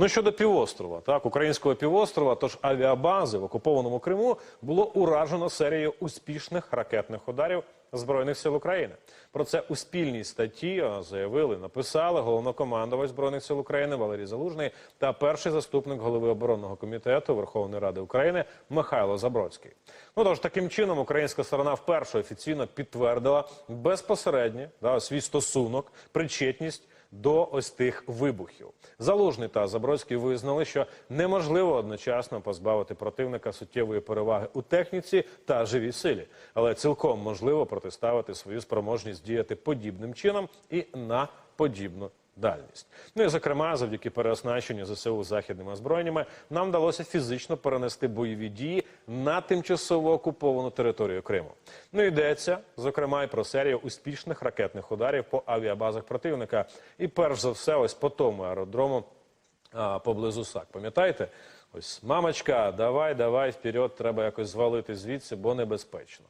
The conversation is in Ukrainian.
Ну щодо півострова, так українського півострова, тож авіабази в окупованому Криму було уражено серією успішних ракетних ударів збройних сил України. Про це у спільній статті заявили, написали головнокомандувач збройних сил України Валерій Залужний та перший заступник голови оборонного комітету Верховної Ради України Михайло Забродський. Ну тож таким чином українська сторона вперше офіційно підтвердила безпосередньо да, свій стосунок, причетність до ось тих вибухів. Залужний та Забродський визнали, що неможливо одночасно позбавити противника суттєвої переваги у техніці та живій силі, але цілком можливо протиставити свою спроможність діяти подібним чином і на подібну дальність. Ну і зокрема, завдяки переоснащенню ЗСУ західними озброєннями, нам вдалося фізично перенести бойові дії на тимчасово окуповану територію Криму. Ну йдеться зокрема і про серію успішних ракетних ударів по авіабазах противника. І перш за все, ось по тому аеродрому а, поблизу САК. Пам'ятаєте? Ось мамочка, давай, давай вперед, треба якось звалити звідси, бо небезпечно.